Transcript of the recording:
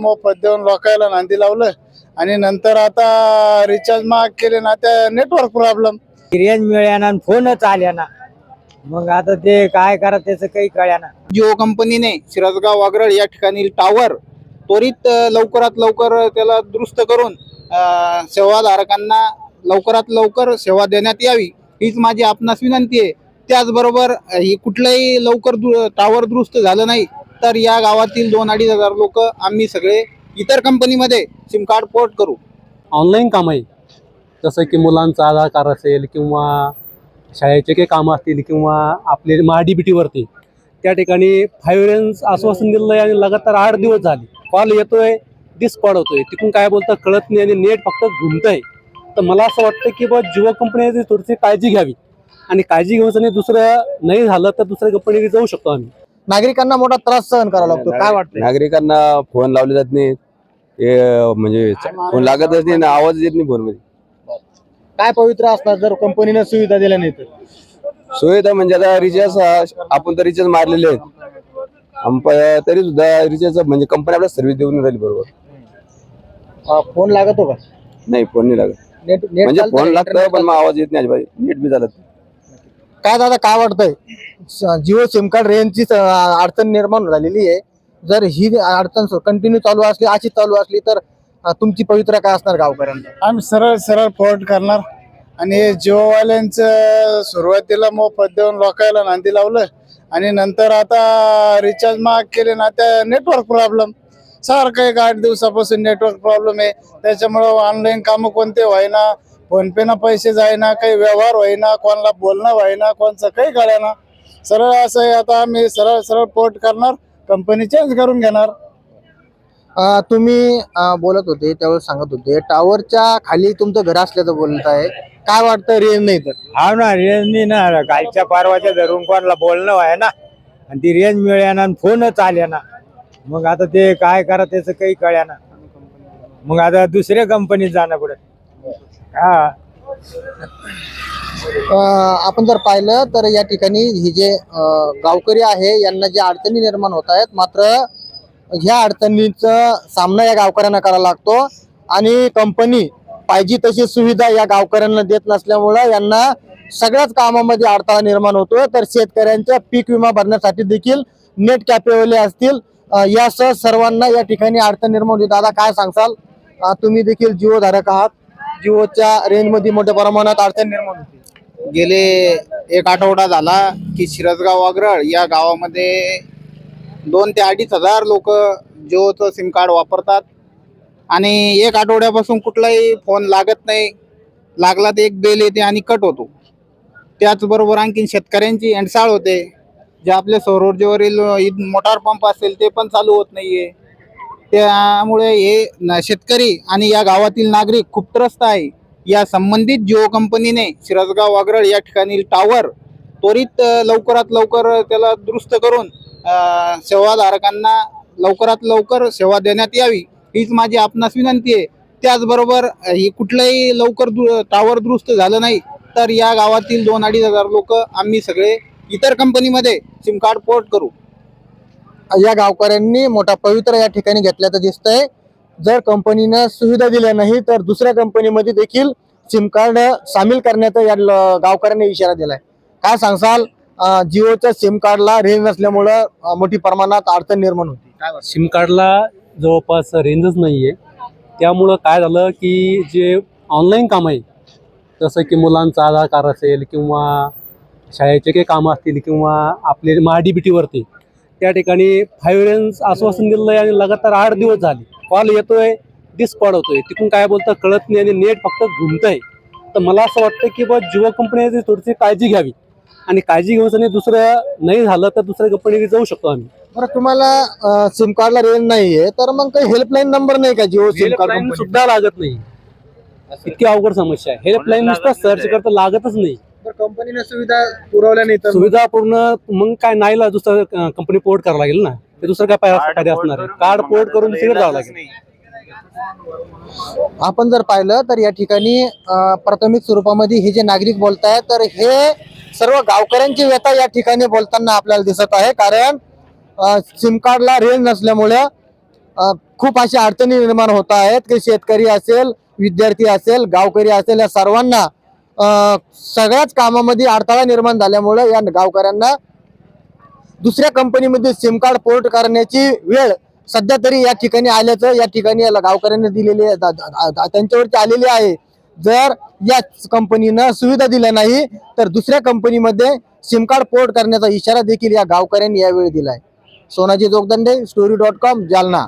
मोफत देऊन लोकायला नांदी लावलं. आणि नंतर आता रिचार्ज महाग केले ना त्या नेटवर्क प्रॉब्लेम रेंज मिळाना फोनच आल्या मग आता ते काय करा त्याचं काही कळ्याना जिओ कंपनीने शिरसगाव वागरळ या ठिकाणी टावर त्वरित लवकरात लवकर त्याला दुरुस्त करून सेवाधारकांना लवकरात लवकर सेवा देण्यात यावी हीच माझी आपणास विनंती आहे. त्याचबरोबर ही कुठलंही लवकर टावर दुरुस्त झालं नाही तर या गावातील दोन अडीच हजार लोक आम्ही सगळे इतर कंपनीमध्ये सिम कार्ड पोर्ट करू. ऑनलाईन काम आहे. जसं की मुलांचा आधार कार्ड असेल किंवा शाळेचे काही कामं असतील किंवा आपले महाडीबीटीवरती त्या ठिकाणी फायव्हरेन्स आश्वासन दिलं आहे आणि लगातार आठ दिवस झाले. कॉल येतोय डिस्कॉड होतोय. तिकडून काय बोलतं कळत नाही आणि नेट फक्त घुमतंय. तर मला असं वाटतं की बा जिओ कंपनीची थोडीशी काळजी घ्यावी. आणि काळजी घेऊन आणि दुसरं नाही झालं तर दुसऱ्या कंपनीकडे जाऊ शकतो आम्ही. नागरिकांना मोठा त्रास सहन करावा लागतो. काय वाटतं नागरिकांना फोन लावले जात नाही म्हणजे फोन लागतच नाही ना आवाज येत नाही फोनमध्ये काय पवित्र असणार जर कंपनीने सुविधा दिल्या नाही तर सुविधा म्हणजे आता रिचार्ज आपण तर रिचार्ज मारलेले आहेत. तरी सुद्धा रिचार्ज म्हणजे कंपनी आपल्याला सर्व्हिस देऊन राहिली बरोबर. अं, फोन लागतो का? नाही फोन नाही लागत. नेट नेट म्हणजे चालतं फोन? लागतं पण मग आवाज येत नाही अजिबात. नेट बी चालत नाही. काय दादा काय वाटतंय? जिओ सिम कार्ड रेंजची अडचण निर्माण झालेली आहे. जर ही अडचण कंटिन्यू चालू असली अशी चालू असली तर तुमची पवित्र काय असणार गावकऱ्यांना? आम्ही सरळ सरळ पोर्ट करणार. आणि जिओवाल्यांचं सुरुवातीला मोफत देऊन लोकायला नांदी लावलं. आणि नंतर आता रिचार्ज महाग केले ना त्या नेटवर्क प्रॉब्लेम सारखं एक आठ दिवसापासून नेटवर्क प्रॉब्लेम आहे. त्याच्यामुळं ऑनलाईन कामं कोणते व्हायना फोन पे ना पैसे जायना काही व्यवहार व्हायना कोणाला बोलणं व्हायना कोणचं काही कळेना. सरळ असं आहे आता आम्ही सरळ सरळ पोर्ट करणार कंपनी चेंज करून घेणार. अं, तुम्ही अं, बोलत होते त्यावेळेस सांगत होते टावरच्या खाली तुमचं घर असल्याचं बोलत आहे काय वाटतं रेंज नाही तर? हा ना रेंज नाही ना. कालच्या परवाच्या धरून कोणाला बोलणं व्हाय ना आणि ती रेंज मिळाना फोनच आल्या ना मग आता ते काय करा त्याचं काही कळ्याना मग आता दुसऱ्या कंपनीत जाणं पडत हा. आपण जर पाहिलं तर या ठिकाणी हे जे गावकरी आहे यांना ज्या अडचणी निर्माण होत आहेत मात्र ह्या अडचणीचा सामना या गावकऱ्यांना करावा लागतो. आणि कंपनी पाहिजे तशी सुविधा या गावकऱ्यांना देत नसल्यामुळं यांना सगळ्याच कामामध्ये अडथळा निर्माण होतो तर शेतकऱ्यांच्या पीक विमा भरण्यासाठी देखील नेट कॅपेवाले असतील. यासह सर्वांना या ठिकाणी अडचण निर्माण होती दादा काय सांगसाल तुम्ही देखील जिओधारक आहात. जिओच्या रेंजमध्ये मोठ्या प्रमाणात अडचण निर्माण होती. गेले एक आठवडा झाला की शिरसगाव वागरळ या गावामध्ये दोन ते अडीच हजार लोक जिओचं सिम कार्ड वापरतात. आणि एक आठवड्यापासून कुठलाही फोन लागत नाही. लागला तर एक बेल येते आणि कट होतो. त्याचबरोबर आणखीन शेतकऱ्यांची अँडसाळ होते. जे आपले सौर ऊर्जेवरील मोटार पंप असेल ते पण चालू होत नाहीये. त्यामुळे हे शेतकरी आणि या गावातील नागरिक खूप त्रस्त आहे. या संबंधित जिओ कंपनीने शिरसगाव वागरळ या ठिकाणी टावर त्वरित लवकरात लवकर त्याला दुरुस्त करून सेवाधारकांना लवकरात लवकर सेवा देण्यात यावी हीच माझी आपणास विनंती आहे. त्याचबरोबर ही कुठलंही लवकर दु टावर दुरुस्त झालं नाही तर या गावातील दोन अडीच हजार लोक आम्ही सगळे इतर कंपनीमध्ये सिम कार्ड पोर्ट करू. या गावकऱ्यांनी मोठा पवित्र या ठिकाणी घेतल्याचं दिसतंय. जर कंपनीनं सुविधा दिल्या नाही तर दुसऱ्या कंपनीमध्ये देखील सिम कार्ड सामील करण्याचा या ल- गावकऱ्यांनी इशारा दिलाय. काय सांगसाल जिओच्या सिम कार्डला रेंज नसल्यामुळं मोठी प्रमाणात अडचण निर्माण होती. काय सिम कार्डला जवळपास रेंजच नाही आहे त्यामुळं काय झालं की जे ऑनलाईन काम आहे जसं की मुलांचा आधार कार्ड असेल किंवा शाळेचे काही कामं असतील किंवा आपले महाडीबीटीवरती त्या ठिकाणी फाईव्ह रेंज आश्वासन दिलं आणि लगातार आठ दिवस झाले. कॉल येतोय डिस्कॉड होतोय. तिथून काय बोलतं कळत नाही आणि नेट फक्त घुमतंय. तर मला असं वाटतं की बा जिओ कंपनीची थोडीशी काळजी घ्यावी. आणि काळजी घेऊन आणि दुसरं नाही झालं तर दुसऱ्या कंपनीकडे जाऊ शकतो आम्ही. बरं तुम्हाला सिम कार्डला रेंज नाहीये तर मग काही हेल्पलाईन नंबर नाही का जिओ सिम कार्ड सुद्धा लागत नाही. इतकी अवघड समस्या आहे. हेल्पलाईन नुसतं सर्च करता लागतच नाही. कंपनीने सुविधा पुरवल्या नाही तर सुविधा पूर्ण मग काय नाहीला दुसरं कंपनी पोर्ट करावं लागेल ना? ते दुसरं काय फायदा असणार आहे? कार्ड पोर्ट करून दुसरीकडे जावं लागेल. आपण जर पाहिलं तर या ठिकाणी प्राथमिक स्वरूपामध्ये हे जे नागरिक बोलतायत तर हे सर्व गावकऱ्यांची व्यथा या ठिकाणी बोलताना आपल्याला दिसत आहे. कारण सिम कार्डला रेंज नसल्यामुळे खूप अशा अडचणी निर्माण होत आहेत की शेतकरी असेल विद्यार्थी असेल गावकरी असेल या सर्वांना सगळ्याच कामामध्ये अडथळा निर्माण झाल्यामुळे या गावकऱ्यांना दुसऱ्या कंपनीमध्ये सिम कार्ड पोर्ट करण्याची वेळ सध्या तरी या ठिकाणी आल्याचं या ठिकाणी गावकऱ्यांनी दिलेली आहे, त्यांच्यावरती आलेली आहे. जर या कंपनीनं सुविधा दिल्या नाही तर दुसऱ्या कंपनीमध्ये सिम कार्ड पोर्ट करण्याचा इशारा देखील या गावकऱ्यांनी यावेळी दिलाय. Sonaji Jogdande story dot com Jalna.